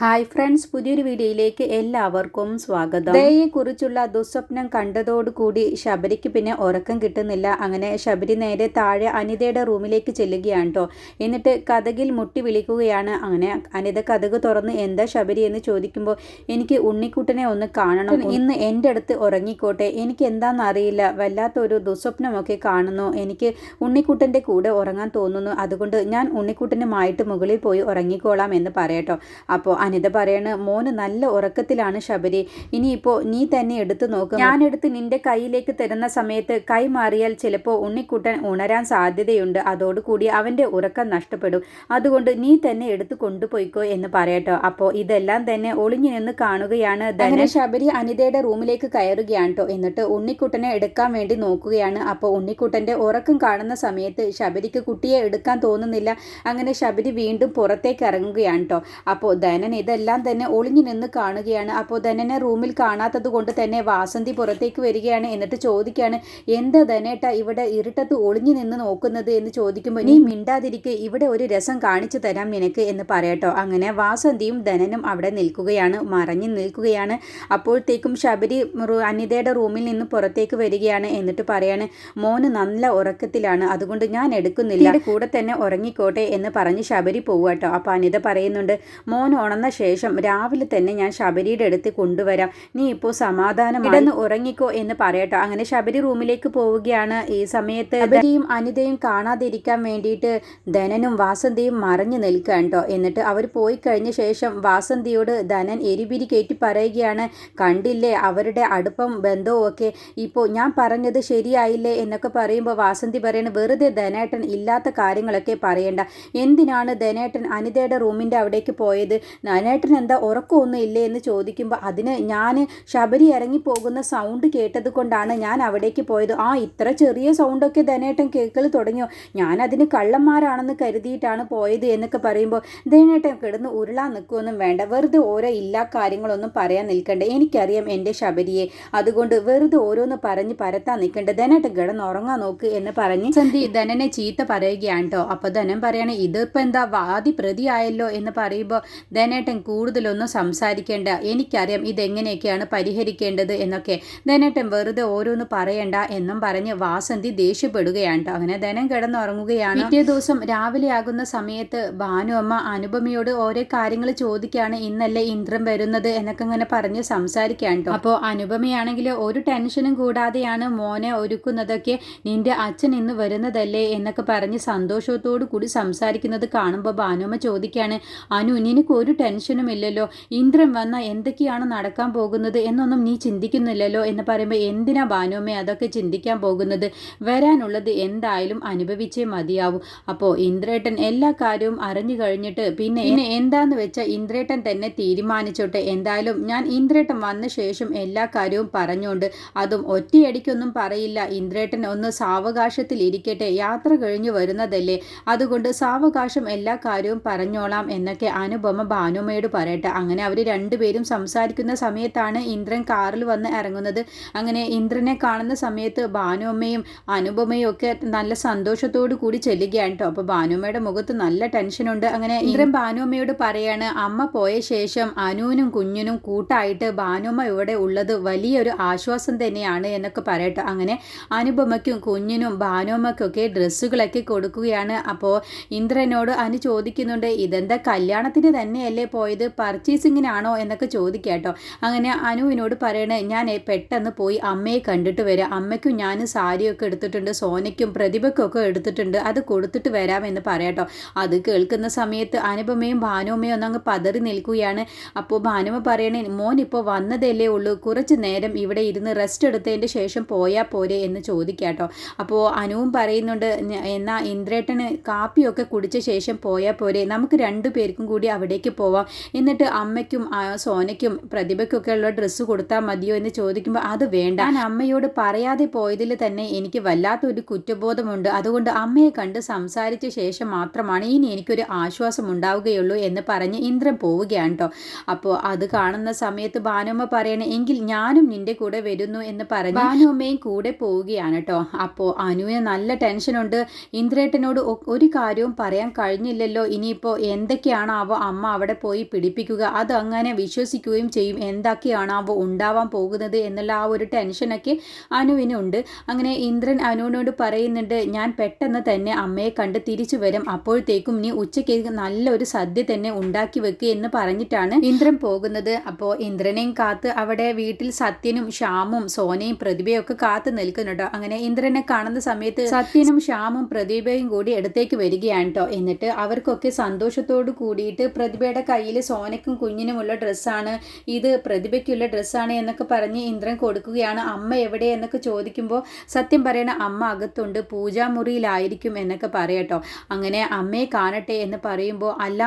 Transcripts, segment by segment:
Hi friends പുതിയൊരു വീഡിയോയിലേക്ക് എല്ലാവർക്കും സ്വാഗതം. ദയയെക്കുറിച്ചുള്ള ദുസ്വപ്നം കണ്ടതോടുകൂടി ശബരിക്ക് പിന്നെ ഉറക്കം കിട്ടുന്നില്ല. അങ്ങനെ ശബരി നേരെ താഴെ അനിതയുടെ റൂമിലേക്ക് ചെല്ലുകയാണ് കേട്ടോ എന്നിട്ട് കഥകിൽ മുട്ടി വിളിക്കുകയാണ്. അങ്ങനെ അനിത കഥക് തുറന്ന് എന്താ ശബരി? എന്ന് ചോദിക്കുമ്പോൾ എനിക്ക് ഉണ്ണിക്കുട്ടനെ ഒന്ന് കാണണം. ഇന്ന് എന്റെ അടുത്ത് ഉറങ്ങിക്കോട്ടെ. എനിക്ക് എന്താണെന്ന് അറിയില്ല. വല്ലാത്തൊരു ദുസ്വപ്നമൊക്കെ കാണുന്നു. എനിക്ക് ഉണ്ണിക്കുട്ടന്റെ കൂടെ ഉറങ്ങാൻ തോന്നുന്നു. അതുകൊണ്ട് ഞാൻ ഉണ്ണിക്കുട്ടനുമായിട്ട് മുകളിൽ പോയി ഉറങ്ങിക്കോളാം എന്ന് പറയട്ടോ അപ്പോൾ അനിത പറയാണ് മോന് നല്ല ഉറക്കത്തിലാണ് ശബരി. ഇനിയിപ്പോൾ നീ തന്നെ എടുത്തു നോക്ക്. ഞാനെടുത്ത് നിന്റെ കയ്യിലേക്ക് തരുന്ന സമയത്ത് കൈ മാറിയാൽ ചിലപ്പോൾ ഉണ്ണിക്കുട്ടൻ ഉണരാൻ സാധ്യതയുണ്ട്. അതോടുകൂടി അവന്റെ ഉറക്കം നഷ്ടപ്പെടും. അതുകൊണ്ട് നീ തന്നെ എടുത്തു കൊണ്ടുപോയിക്കോ എന്ന് പറയട്ടോ. അപ്പോൾ ഇതെല്ലാം തന്നെ ഒളിഞ്ഞു നിന്ന് കാണുകയാണ് അങ്ങനെ ശബരി അനിതയുടെ റൂമിലേക്ക് കയറുകയാണ് കേട്ടോ എന്നിട്ട് ഉണ്ണിക്കുട്ടനെ എടുക്കാൻ വേണ്ടി നോക്കുകയാണ്. അപ്പോൾ ഉണ്ണിക്കുട്ടന്റെ ഉറക്കം കാണുന്ന സമയത്ത് ശബരിക്ക് കുട്ടിയെ എടുക്കാൻ തോന്നുന്നില്ല. അങ്ങനെ ശബരി വീണ്ടും പുറത്തേക്ക് ഇറങ്ങുകയാണ് കേട്ടോ അപ്പോൾ ധനൻ ഇതെല്ലാം തന്നെ ഒളിഞ്ഞു നിന്ന് കാണുകയാണ്. അപ്പോൾ ധനനെ റൂമിൽ കാണാത്തത് കൊണ്ട് തന്നെ വാസന്തി പുറത്തേക്ക് വരികയാണ്. എന്നിട്ട് ചോദിക്കുകയാണ് എന്താ ധനേട്ട ഇവിടെ ഇരുട്ടത്ത് ഒളിഞ്ഞു നിന്ന് നോക്കുന്നത്? എന്ന് ചോദിക്കുമ്പോൾ നീ മിണ്ടാതിരിക്കെ ഇവിടെ ഒരു രസം കാണിച്ചു തരാം നിനക്ക് എന്ന് പറയട്ടോ അങ്ങനെ വാസന്തിയും ധനനും അവിടെ നിൽക്കുകയാണ് മറഞ്ഞു നിൽക്കുകയാണ്. അപ്പോഴത്തേക്കും ശബരി അനിതയുടെ റൂമിൽ നിന്ന് പുറത്തേക്ക് വരികയാണ്. എന്നിട്ട് പറയാണ് മോന് നല്ല ഉറക്കത്തിലാണ് അതുകൊണ്ട് ഞാൻ എടുക്കുന്നില്ല. കൂടെ തന്നെ ഉറങ്ങിക്കോട്ടെ എന്ന് പറഞ്ഞ് ശബരി പോവുകട്ടോ അപ്പോൾ അനിത പറയുന്നുണ്ട് മോൻ ഉണർന്ന ശേഷം രാവിലെ തന്നെ ഞാൻ ശബരിയുടെ അടുത്ത് കൊണ്ടുവരാം. നീ ഇപ്പോൾ സമാധാനം ഇടന്ന് ഉറങ്ങിക്കോ എന്ന് പറയട്ടോ. അങ്ങനെ ശബരി റൂമിലേക്ക് പോവുകയാണ് ഈ സമയത്ത്. ശബരിയും അനിതയും കാണാതിരിക്കാൻ വേണ്ടിയിട്ട് ധനനും വാസന്തിയും മറഞ്ഞു നിൽക്കുക കേട്ടോ. എന്നിട്ട് അവർ പോയി കഴിഞ്ഞ ശേഷം വാസന്തിയോട് ധനൻ എരിപിരി കയറ്റി പറയുകയാണ് കണ്ടില്ലേ അവരുടെ അടുപ്പം ബന്ധവും ഒക്കെ? ഇപ്പോൾ ഞാൻ പറഞ്ഞത് ശരിയായില്ലേ? എന്നൊക്കെ പറയുമ്പോൾ വാസന്തി പറയുന്നത് വെറുതെ ധനേട്ടൻ ഇല്ലാത്ത കാര്യങ്ങളൊക്കെ പറയണ്ട. എന്തിനാണ് ധനേട്ടൻ അനിതയുടെ റൂമിന്റെ അവിടേക്ക് പോയത്? ധനേട്ടൻ എന്താ ഉറക്കമൊന്നും ഇല്ലേ എന്ന് ചോദിക്കുമ്പോൾ അതിന് ഞാൻ ശബരി ഇറങ്ങി പോകുന്ന സൗണ്ട് കേട്ടത് കൊണ്ടാണ് ഞാൻ അവിടേക്ക് പോയത്. ആ ഇത്ര ചെറിയ സൗണ്ടൊക്കെ ധനേട്ടൻ കേൾക്കൽ തുടങ്ങിയോ? ഞാനതിന് കള്ളന്മാരാണെന്ന് കരുതിയിട്ടാണ് പോയത് എന്നൊക്കെ പറയുമ്പോൾ ധനേട്ടൻ കിടന്ന് ഉരുളാൻ നിൽക്കുകയൊന്നും വേണ്ട. വെറുതെ ഓരോ ഇല്ലാ കാര്യങ്ങളൊന്നും പറയാൻ നിൽക്കണ്ട. എനിക്കറിയാം എന്റെ ശബരിയെ. അതുകൊണ്ട് വെറുതെ ഓരോന്ന് പറഞ്ഞ് പരത്താൻ നിൽക്കണ്ട. ധനേട്ടൻ കിടന്ന് ഉറങ്ങാൻ നോക്ക് എന്ന് പറഞ്ഞ് സന്ധി ധനനെ ചീത്ത പറയുകയാണ് കേട്ടോ. അപ്പോൾ ധനൻ പറയണേ ഇതിപ്പോൾ എന്താ വാദി പ്രതിയായല്ലോ എന്ന് പറയുമ്പോൾ ധനേട്ടൻ കൂടുതലൊന്നും സംസാരിക്കേണ്ട എനിക്കറിയാം ഇതെങ്ങനെയൊക്കെയാണ് പരിഹരിക്കേണ്ടത് എന്നൊക്കെ. ധനേട്ടൻ വെറുതെ ഓരോന്ന് പറയണ്ട എന്നും പറഞ്ഞ് വാസന്തി ദേഷ്യപ്പെടുകയാണ് അങ്ങനെ ധനം കിടന്നുറങ്ങുകയാണ്. പിറ്റേ ദിവസം രാവിലെ ആകുന്ന സമയത്ത് ഭാനുഅമ്മ അനുപമയോട് ഓരോ കാര്യങ്ങൾ ചോദിക്കുകയാണ് ഇന്നല്ലേ ഇന്ദ്രൻ വരുന്നത് എന്നൊക്കെ ഇങ്ങനെ പറഞ്ഞ് സംസാരിക്കുകയാണ് അപ്പോൾ അനുപമയാണെങ്കിൽ ഒരു ടെൻഷനും കൂടാതെയാണ് മോനെ ഒരുക്കുന്നതൊക്കെ നിന്റെ അച്ഛൻ ഇന്ന് വരുന്നതല്ലേ എന്നൊക്കെ പറഞ്ഞ് സന്തോഷത്തോടു കൂടി സംസാരിക്കുന്നത് കാണുമ്പോൾ ഭാനുമ്മ ചോദിക്കുകയാണ് അനു നിനക്ക് ഒരു ടെൻഷനും ഇല്ലല്ലോ ഇന്ദ്രൻ വന്ന എന്തൊക്കെയാണ് നടക്കാൻ പോകുന്നത് എന്നൊന്നും നീ ചിന്തിക്കുന്നില്ലല്ലോ എന്ന് പറയുമ്പോൾ എന്തിനാ ഭാനുമ്മ അതൊക്കെ ചിന്തിക്കാൻ പോകുന്നത്? വരാനുള്ളത് എന്തായാലും അനുഭവിച്ചേ മതിയാവും. അപ്പോൾ ഇന്ദ്രേട്ടൻ എല്ലാ കാര്യവും അറിഞ്ഞു കഴിഞ്ഞിട്ട് പിന്നെ ഇനി എന്താന്ന് വെച്ചാൽ ഇന്ദ്രേട്ടൻ തന്നെ തീരുമാനിച്ചോട്ടെ. എന്തായാലും ഞാൻ ഇന്ദ്രേട്ടൻ വന്ന ശേഷം എല്ലാ കാര്യവും പറഞ്ഞുകൊണ്ട് അതും ഒറ്റയടിക്കൊന്നും പറയില്ല. ഇന്ദ്രേട്ടൻ ഒന്ന് സാവകാശത്തിൽ ഇരിക്കട്ടെ. യാത്ര കഴിഞ്ഞു വരുന്നതല്ലേ. അതുകൊണ്ട് സാവകാശം എല്ലാ കാര്യവും പറഞ്ഞോളാം എന്നൊക്കെ അനുപമ ഭാനുമയോട് പറയട്ടെ. അങ്ങനെ അവർ രണ്ടുപേരും സംസാരിക്കുന്ന സമയത്താണ് ഇന്ദ്രൻ കാറിൽ വന്ന് ഇറങ്ങുന്നത്. അങ്ങനെ ഇന്ദ്രനെ കാണുന്ന സമയത്ത് ഭാനുമ്മയും അനുപമയും ഒക്കെ നല്ല സന്തോഷത്തോടു കൂടി ചെല്ലുകയാണ് കേട്ടോ അപ്പോൾ ഭാനുമ്മയുടെ മുഖത്ത് നല്ല ടെൻഷനുണ്ട് അങ്ങനെ ഇന്ദ്രൻ ഭാനുമ്മയോട് പറയാണ് അമ്മ പോയ ശേഷം അനുവിനും കുഞ്ഞിനും കൂട്ടായിട്ട് ഭാനുമ്മ ഇവിടെ ഉള്ളത് വലിയൊരു ആശ്വാസം തന്നെയാണ് എന്നൊക്കെ പറയട്ടെ. അങ്ങനെ അനുപമയ്ക്കും കുഞ്ഞിനും ഭാനുമ്മയ്ക്കൊക്കെ ഡ്രസ്സുകളൊക്കെ കൊടുക്കുകയാണ്. അപ്പോൾ ഇന്ദ്രനോട് അനു ചോദിക്കുന്നുണ്ട് ഇതെന്താ കല്യാണത്തിന് തന്നെയല്ലേ പോയത് പർച്ചേസിങ്ങിനാണോ എന്നൊക്കെ ചോദിക്കാട്ടോ അങ്ങനെ അനുവിനോട് പറയണേ ഞാൻ പെട്ടെന്ന് പോയി അമ്മയെ കണ്ടിട്ട് വരാം. അമ്മയ്ക്കും ഞാൻ സാരിയൊക്കെ എടുത്തിട്ടുണ്ട് സോനയ്ക്കും പ്രതിഭയ്ക്കൊക്കെ എടുത്തിട്ടുണ്ട്. അത് കൊടുത്തിട്ട് വരാമെന്ന് പറയാട്ടോ അത് കേൾക്കുന്ന സമയത്ത് അനുപമയും ഭാനുമ്മയും ഒന്നങ്ങ് പതറി നിൽക്കുകയാണ്. അപ്പോൾ ഭാനുമ പറയണേ മോൻ ഇപ്പോൾ വന്നതല്ലേ ഉള്ളൂ. കുറച്ച് നേരം ഇവിടെ ഇരുന്ന് റെസ്റ്റ് എടുത്തതിന്റെ ശേഷം പോയാൽ പോരെ എന്ന് ചോദിക്കാട്ടോ അപ്പോൾ അനുവും പറയുന്നുണ്ട് എന്നാൽ ഇന്ദ്രേട്ടന് കാപ്പിയൊക്കെ കുടിച്ച ശേഷം പോയാൽ പോരെ. നമുക്ക് രണ്ടു പേർക്കും കൂടി അവിടേക്ക് പോവാം എന്നിട്ട് അമ്മയ്ക്കും സോനയ്ക്കും പ്രതിഭയ്ക്കൊക്കെ ഉള്ള ഡ്രസ്സ് കൊടുത്താൽ മതിയോ എന്ന് ചോദിക്കുമ്പോൾ അത് വേണ്ട. ഞാൻ അമ്മയോട് പറയാതെ പോയതിൽ തന്നെ എനിക്ക് വല്ലാത്തൊരു കുറ്റബോധമുണ്ട്. അതുകൊണ്ട് അമ്മയെ കണ്ട് സംസാരിച്ച ശേഷം മാത്രമാണ് ഇനി എനിക്കൊരു ആശ്വാസം ഉണ്ടാവുകയുള്ളൂ എന്ന് പറഞ്ഞ് ഇന്ദ്രൻ പോവുകയാണ് കേട്ടോ അപ്പോൾ അത് കാണുന്ന സമയത്ത് ഭാനുമ്മ പറയണേ എങ്കിൽ ഞാനും നിന്റെ കൂടെ വരുന്നു എന്ന് പറഞ്ഞ് ഭാനുമ്മയും കൂടെ പോവുകയാണ് കേട്ടോ അപ്പോൾ അനുവിന് നല്ല ടെൻഷനുണ്ട്. ഇന്ദ്രേട്ടനോട് ഒരു കാര്യവും പറയാൻ കഴിഞ്ഞില്ലല്ലോ. ഇനിയിപ്പോൾ എന്തൊക്കെയാണാവോ അമ്മ അവിടെ പോയി പിടിപ്പിക്കുക. അത് അങ്ങനെ വിശ്വസിക്കുകയും ചെയ്യും. എന്തൊക്കെയാണാവോ ഉണ്ടാവാൻ പോകുന്നത് എന്നുള്ള ആ ഒരു ടെൻഷനൊക്കെ അനുവിനുണ്ട്. അങ്ങനെ ഇന്ദ്രൻ അനുവിനോട് പറയുന്നുണ്ട് ഞാൻ പെട്ടെന്ന് തന്നെ അമ്മയെ കണ്ട് തിരിച്ചു വരും. അപ്പോഴത്തേക്കും നീ ഉച്ചയ്ക്ക് നല്ലൊരു സദ്യ തന്നെ ഉണ്ടാക്കി വെക്കുക എന്ന് പറഞ്ഞിട്ടാണ് ഇന്ദ്രൻ പോകുന്നത്. അപ്പോൾ ഇന്ദ്രനെയും കാത്ത് അവിടെ വീട്ടിൽ സത്യനും ശ്യാമും സോനയും പ്രതിഭയും ഒക്കെ കാത്തു നിൽക്കുന്നുണ്ടോ. അങ്ങനെ ഇന്ദ്രനെ കാണുന്ന സമയത്ത് സത്യനും ശ്യാമും പ്രതിഭയും കൂടി എടുത്തേക്ക് വരികയാണ് കേട്ടോ എന്നിട്ട് അവർക്കൊക്കെ സന്തോഷത്തോട് കൂടിയിട്ട് പ്രതിഭയുടെ കയ്യിൽ സോനയ്ക്കും കുഞ്ഞിനുമുള്ള ഡ്രസ്സാണ്. ഇത് പ്രതിഭയ്ക്കുള്ള ഡ്രസ്സാണ് എന്നൊക്കെ പറഞ്ഞ് ഇന്ദ്രൻ കൊടുക്കുകയാണ്. അമ്മ എവിടെ എന്നൊക്കെ ചോദിക്കുമ്പോൾ സത്യം പറയണ അമ്മ അകത്തുണ്ട്. പൂജാമുറിയിലായിരിക്കും എന്നൊക്കെ പറയട്ടോ അങ്ങനെ അമ്മയെ കാണട്ടെ എന്ന് പറയുമ്പോൾ അല്ല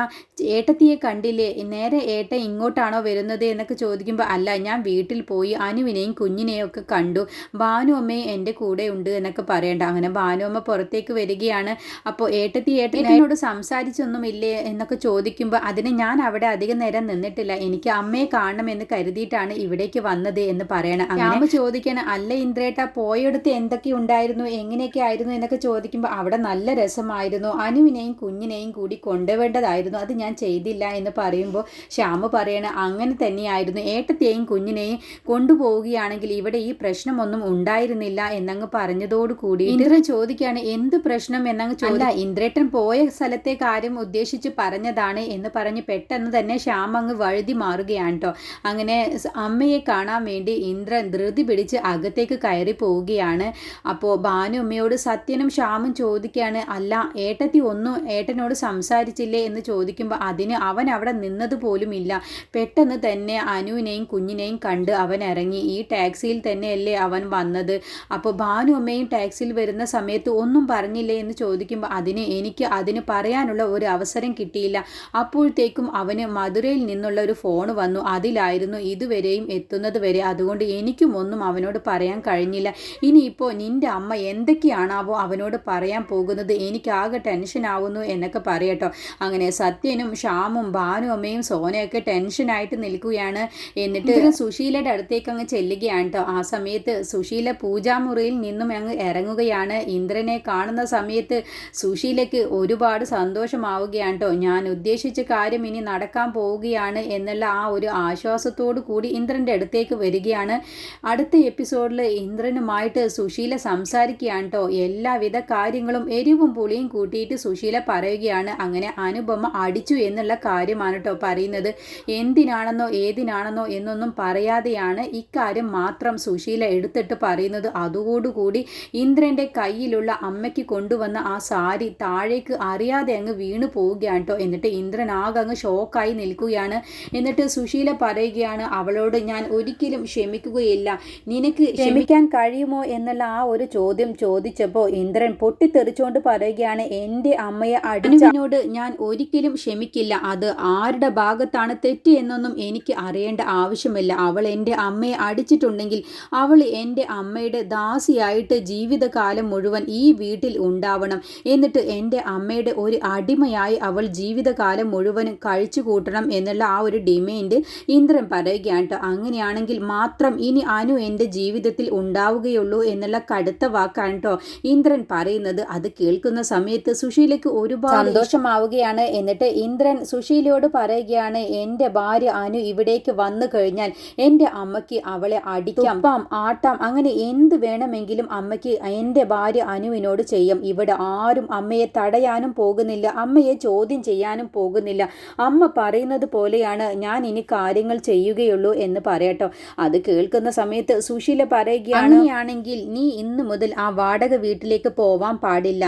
ഏട്ടത്തിയെ കണ്ടില്ലേ? നേരെ ഏട്ട ഇങ്ങോട്ടാണോ വരുന്നത് എന്നൊക്കെ ചോദിക്കുമ്പോൾ അല്ല ഞാൻ വീട്ടിൽ പോയി അനുവിനെയും കുഞ്ഞിനെയും ഒക്കെ കണ്ടു. ഭാനു അമ്മയും എന്റെ കൂടെ ഉണ്ട് എന്നൊക്കെ പറയണ്ട. അങ്ങനെ ഭാനു അമ്മ പുറത്തേക്ക് വരികയാണ്. അപ്പോൾ ഏട്ടത്തി ഏട്ടനോട് സംസാരിച്ചൊന്നും ഇല്ലേ എന്നൊക്കെ ചോദിക്കുമ്പോൾ അതിനെ ഞാൻ അവിടെ അധികം നേരം നിന്നിട്ടില്ല. എനിക്ക് അമ്മയെ കാണണമെന്ന് കരുതിയിട്ടാണ് ഇവിടേക്ക് വന്നത് എന്ന് പറയണം. അമ്മ ചോദിക്കണം അല്ല ഇന്ദ്രേട്ട പോയെടുത്ത് എന്തൊക്കെ ഉണ്ടായിരുന്നു? എങ്ങനെയൊക്കെ ആയിരുന്നു? എന്നൊക്കെ ചോദിക്കുമ്പോൾ അവിടെ നല്ല രസമായിരുന്നു. അനുവിനെയും കുഞ്ഞിനെയും കൂടി കൊണ്ടുവേണ്ടതായിരുന്നു അത് ഞാൻ ചെയ്തില്ല എന്ന് പറയുമ്പോൾ ശ്യാമ പറയണ അങ്ങനെ തന്നെയായിരുന്നു. ഏട്ടത്തെയും കുഞ്ഞിനെയും കൊണ്ടുപോവുകയാണെങ്കിൽ ഇവിടെ ഈ പ്രശ്നമൊന്നും ഉണ്ടായിരുന്നില്ല എന്നങ്ങ് പറഞ്ഞതോട് കൂടി ഇന്ദ്രൻ ചോദിക്കുകയാണ് എന്ത് പ്രശ്നം? എന്നങ്ങ് ചോദിക്കുക ഇന്ദ്രേട്ടൻ പോയ സ്ഥലത്തെ കാര്യം ഉദ്ദേശിച്ച് പറഞ്ഞതാണ് എന്ന് പറഞ്ഞ് പെട്ടെന്ന് തന്നെ ശ്യാം അങ്ങ് വഴുതി മാറുകയാണ് കേട്ടോ അങ്ങനെ അമ്മയെ കാണാൻ വേണ്ടി ഇന്ദ്രൻ ധൃതി പിടിച്ച് അകത്തേക്ക് കയറി പോവുകയാണ്. അപ്പോൾ ഭാനു അമ്മയോട് സത്യനും ശ്യാമും ചോദിക്കുകയാണ് അല്ല ഏട്ടത്തി ഒന്നും ഏട്ടനോട് സംസാരിച്ചില്ലേ? എന്ന് ചോദിക്കുമ്പോൾ അതിന് അവൻ അവിടെ നിന്നത് പോലുമില്ല പെട്ടെന്ന് തന്നെ അനുവിനെയും കുഞ്ഞിനെയും കണ്ട് അവൻ ഇറങ്ങി. ഈ ടാക്സിയിൽ തന്നെയല്ലേ അവൻ വന്നത്? അപ്പോൾ ഭാനു അമ്മയും ടാക്സിയിൽ വരുന്ന സമയത്ത് ഒന്നും പറഞ്ഞില്ലേ എന്ന് ചോദിക്കുമ്പോൾ അതിന് എനിക്ക് അതിന് പറയാനുള്ള ഒരു അവസരം കിട്ടിയില്ല. അപ്പോഴത്തേക്കും അവന് മധുരയിൽ നിന്നുള്ള ഒരു ഫോൺ വന്നു. അതിലായിരുന്നു ഇതുവരെയും എത്തുന്നത് വരെ. അതുകൊണ്ട് എനിക്കും ഒന്നും അവനോട് പറയാൻ കഴിഞ്ഞില്ല. ഇനിയിപ്പോൾ നിന്റെ അമ്മ എന്തൊക്കെയാണാവോ അവനോട് പറയാൻ പോകുന്നത്? എനിക്കാകെ ടെൻഷൻ ആവുന്നു എന്നൊക്കെ പറയട്ടോ. അങ്ങനെ സത്യനും ഷാമും ഭാനു അമ്മയും സോനയൊക്കെ ടെൻഷനായിട്ട് നിൽക്കുകയാണ്. എന്നിട്ട് സുശീലയുടെ അടുത്തേക്ക് അങ്ങ് ചെല്ലുകയാണ് കേട്ടോ ആ സമയത്ത് സുശീല പൂജാമുറിയിൽ നിന്നും അങ്ങ് ഇറങ്ങുകയാണ്. ഇന്ദ്രനെ കാണുന്ന സമയത്ത് സുശീലയ്ക്ക് ഒരുപാട് സന്തോഷമാവുകയാണ് കേട്ടോ ഞാൻ ഉദ്ദേശിച്ച കാര്യം ഇനി നടക്കാൻ പോവുകയാണ് എന്നുള്ള ആ ഒരു ആശ്വാസത്തോടു കൂടി ഇന്ദ്രന്റെ അടുത്തേക്ക് വരികയാണ്. അടുത്ത എപ്പിസോഡിൽ ഇന്ദ്രനുമായിട്ട് സുശീല സംസാരിക്കുകയാണ് കേട്ടോ എല്ലാവിധ കാര്യങ്ങളും എരിവും പുളിയും കൂട്ടിയിട്ട് സുശീല പറയുകയാണ്. അങ്ങനെ അനുപമ അടിച്ചു എന്നുള്ള കാര്യമാണ് കേട്ടോ പറയുന്നത്. എന്തിനാണെന്നോ ഏതിനാണെന്നോ എന്നൊന്നും പറയാതെയാണ് ഇക്കാര്യം മാത്രം സുശീല എടുത്തിട്ട് പറയുന്നത്. അതോടുകൂടി ഇന്ദ്രന്റെ കയ്യിലുള്ള അമ്മയ്ക്ക് കൊണ്ടുവന്ന ആ സാരി താഴേക്ക് അറിയാതെ അങ്ങ് വീണു പോവുകയാണ് കേട്ടോ എന്നിട്ട് ഇന്ദ്രൻ ആകെ അങ്ങ് ഷോക്കായി നിൽക്കുകയാണ്. എന്നിട്ട് സുശീല പറയുകയാണ് അവളോട് ഞാൻ ഒരിക്കലും ക്ഷമിക്കുകയില്ല. നിനക്ക് ക്ഷമിക്കാൻ കഴിയുമോ? എന്നുള്ള ആ ഒരു ചോദ്യം ചോദിച്ചപ്പോൾ ഇന്ദ്രൻ പൊട്ടിത്തെറിച്ചുകൊണ്ട് പറയുകയാണ് എന്റെ അമ്മയെ അടിച്ചതിനോട് ഞാൻ ഒരിക്കലും ക്ഷമിക്കില്ല. അത് ആരുടെ ഭാഗത്താണ് തെറ്റ് എന്നൊന്നും എനിക്ക് അറിയേണ്ട ആവശ്യമില്ല. അവൾ എന്റെ അമ്മയെ അടിച്ചിട്ടുണ്ടെങ്കിൽ അവൾ എന്റെ അമ്മയുടെ ദാസിയായിട്ട് ജീവിതകാലം മുഴുവൻ ഈ വീട്ടിൽ ഉണ്ടാവണം. എന്നിട്ട് എന്റെ അമ്മയുടെ ഒരു അടിമയായി അവൾ ജീവിതകാലം മുഴുവനും കഴിച്ചു കൂട്ടണം എന്നുള്ള ആ ഒരു ഡിമാൻഡ് ഇന്ദ്രൻ പറയുകയാണ് അങ്ങനെയാണെങ്കിൽ മാത്രം ഇനി അനു എന്റെ ജീവിതത്തിൽ ഉണ്ടാവുകയുള്ളൂ എന്നുള്ള കടുത്ത വാക്കാണ് ഇന്ദ്രൻ പറയുന്നത് അത് കേൾക്കുന്ന സമയത്ത് സുശീലയ്ക്ക് ഒരുപാട് സന്തോഷമാവുകയാണ്. എന്നിട്ട് ഇന്ദ്രൻ സുശീലയോട് പറയുകയാണ് എന്റെ ഭാര്യ അനു ഇവിടേക്ക് വന്നു കഴിഞ്ഞാൽ എന്റെ അമ്മയ്ക്ക് അവളെ അടിക്കാം ആട്ടാം അങ്ങനെ എന്ത് വേണമെങ്കിലും അമ്മയ്ക്ക് എന്റെ ഭാര്യ അനുവിനോട് ചെയ്യാം. ഇവിടെ ആരും അമ്മയെ തടയാനും പോകുന്നില്ല അമ്മയെ ചോദ്യം ചെയ്യാനും പോകുന്നില്ല. അമ്മ പറയുന്നത് പോലെയാണ് ഞാൻ ഇനി കാര്യങ്ങൾ ചെയ്യുകയുള്ളൂ എന്ന് പറയട്ടോ. അത് കേൾക്കുന്ന സമയത്ത് സുശീല പറയുകയാണ് ആണെങ്കിൽ നീ ഇന്ന് മുതൽ ആ വാടക വീട്ടിലേക്ക് പോവാൻ പാടില്ല.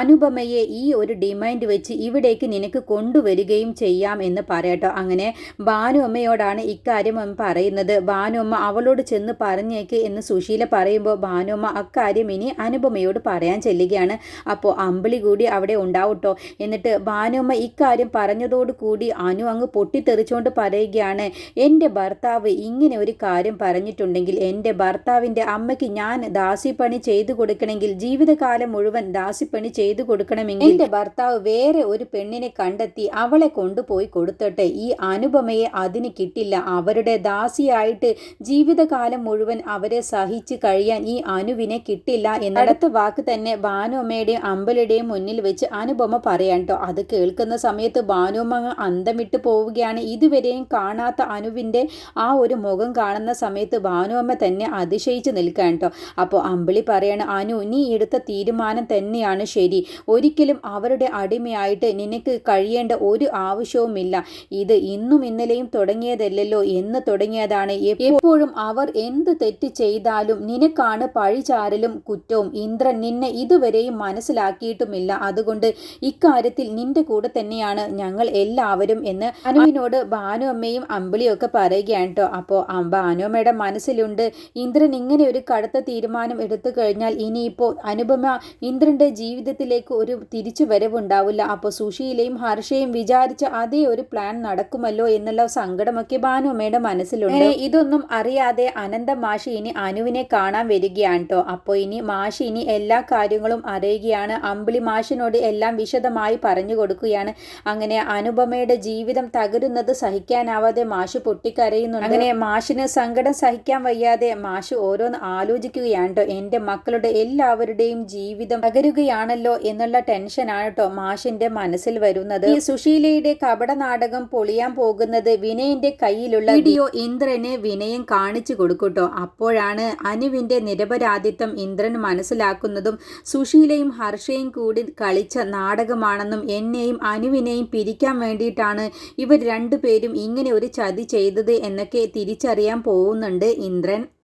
അനുപമയെ ഈ ഒരു ഡിമാൻഡ് വെച്ച് ഇവിടേക്ക് നിനക്ക് കൊണ്ടുവരികയും ചെയ്യാം എന്ന് പറയട്ടോ. അങ്ങനെ ഭാനു അമ്മയോടാണ് ഇക്കാര്യം പറയുന്നത്. ഭാനുമ്മ അവളോട് ചെന്ന് പറഞ്ഞേക്ക് എന്ന് സുശീല പറയുമ്പോൾ ഭാനുമ്മ അക്കാര്യം ഇനി അനുപമയോട് പറയാൻ ചെല്ലുകയാണ്. അപ്പോൾ അമ്പിളി കൂടി അവിടെ ഉണ്ടാവട്ടോ. എന്നിട്ട് ഭാനുമ്മ ഇക്കാര്യം പറഞ്ഞതോട് കൂടി അനു അങ്ങ് പൊട്ടിത്തെറിച്ചുകൊണ്ട് പറയുകയാണ് എന്റെ ഭർത്താവ് ഇങ്ങനെ ഒരു കാര്യം പറഞ്ഞിട്ടുണ്ടെങ്കിൽ എന്റെ ഭർത്താവിന്റെ അമ്മയ്ക്ക് ഞാൻ ദാസിപ്പണി ചെയ്തു കൊടുക്കണമെങ്കിൽ ജീവിതകാലം മുഴുവൻ ദാസിപ്പണി ചെയ്തു കൊടുക്കണമെങ്കിൽ എന്റെ ഭർത്താവ് വേറെ ഒരു പെണ്ണിനെ കണ്ടെത്തി അവളെ കൊണ്ടുപോയി കൊടുത്തട്ടെ ഈ അനുപമയെ അതിന് കിട്ടില്ല. അവരുടെ ദാസിയായിട്ട് ജീവിതകാലം മുഴുവൻ അവരെ സഹിച്ച് കഴിയാൻ ഈ അനുവിനെ കിട്ടില്ല. എന്നടുത്ത വാക്ക് തന്നെ ഭാനുമ്മയുടെയും അമ്പലയുടെയും മുന്നിൽ വെച്ച് അനുപമ പറയാൻ കേട്ടോ അത് കേൾക്കുന്ന സമയത്ത് ഭാനുമ്മ അന്തമിട്ട് പോവുകയാണ്. ഇതുവരെയും കാണാത്ത അനുവിന്റെ ആ ഒരു മുഖം കാണുന്ന സമയത്ത് ഭാനുവമ്മ തന്നെ അതിശയിച്ച് നിൽക്കാൻ കേട്ടോ. അപ്പോൾ അമ്പിളി പറയാണ് അനു നീ എടുത്ത തീരുമാനം തന്നെയാണ് ശരി. ഒരിക്കലും അവരുടെ അടിമയായിട്ട് നിനക്ക് കഴിയേണ്ട ഒരു ആവശ്യവുമില്ല. ഇത് ഇന്നും ഇന്നലെയും തുടങ്ങിയതല്ലല്ലോ. എന്ന് തുടങ്ങിയതാണ്. എപ്പോഴും അവർ എന്ത് തെറ്റ് ചെയ്താലും നിനക്കാണ് പഴിചാരലും കുറ്റവും. ഇന്ദ്രൻ നിന്നെ ഇതുവരെയും മനസ്സിലാക്കിയിട്ടുമില്ല. അതുകൊണ്ട് ഇക്കാര്യത്തിൽ നിന്റെ കൂടെ തന്നെയാണ് ഞങ്ങൾ എല്ലാവരും എന്ന് അനുവിനോട് ഭാനു അമ്മയും അമ്പിളിയും ഒക്കെ പറയുകയാണ് കേട്ടോ അപ്പോൾ ഭാനു അമ്മയുടെ മനസ്സിലുണ്ട്. ഇന്ദ്രൻ ഇങ്ങനെ ഒരു കടുത്ത തീരുമാനം എടുത്തു കഴിഞ്ഞാൽ ഇനിയിപ്പോൾ അനുപമ ഇന്ദ്രന്റെ ജീവിതത്തിലേക്ക് ഒരു തിരിച്ചു വരവുണ്ടാവില്ല. അപ്പോൾ സുശീലയും ഹർഷയും വിചാരിച്ച അതേ ഒരു പ്ലാൻ നടക്കുമല്ലോ എന്നുള്ള സങ്കടമൊക്കെ ഭാനുമ്മയുടെ മനസ്സിലുണ്ട്. ഇതൊന്നും അറിയാതെ അനന്ത മാഷി ഇനി അനുവിനെ കാണാൻ വരികയാണ് കേട്ടോ അപ്പോൾ ഇനി മാഷി ഇനി എല്ലാ കാര്യങ്ങളും അറിയുകയാണ്. അമ്പിളി മാഷിനോട് എല്ലാം വിശദമായി പറഞ്ഞു കൊടുക്കുകയാണ്. അങ്ങനെ അനുപമയുടെ ജീവിതം തകരുന്നത് സഹിക്കാനാവാതെ മാഷ് പൊട്ടിക്കരയുന്നുണ്ട്. അങ്ങനെ മാഷിന് സങ്കടം സഹിക്കാൻ വയ്യാതെ മാഷ് ഓരോന്ന് ആലോചിക്കുകയാണ് എന്റെ എന്റെ മക്കളുടെ എല്ലാവരുടെയും ജീവിതം തകരുകയാണല്ലോ എന്നുള്ള ടെൻഷനാണ് കേട്ടോ മാഷിന്റെ മനസ്സിൽ വരുന്നത്. ഈ സുശീലയുടെ കപട നാടകം പൊളിയാൻ പോകുന്നത് വിനയന്റെ കയ്യിലുള്ള വീഡിയോ ഇന്ദ്രനെ വിനയം കാണിച്ചു കൊടുക്കൂട്ടോ അപ്പോഴാണ് അനുവിന്റെ നിരപരാധിത്വം ഇന്ദ്രൻ മനസ്സിലാക്കുന്നതും സുശീലയും ഹർഷയും കൂടി കളിച്ച നാടകമാണെന്നും എന്നെയും അനുവിനെയും പിരിക്കാൻ വേണ്ടിയിട്ടാണ് ഇവർ രണ്ടുപേരും ഇങ്ങനെ ഒരു ചതി ചെയ്തത് എന്നൊക്കെ തിരിച്ചറിയാൻ പോകുന്നുണ്ട് ഇന്ദ്രൻ.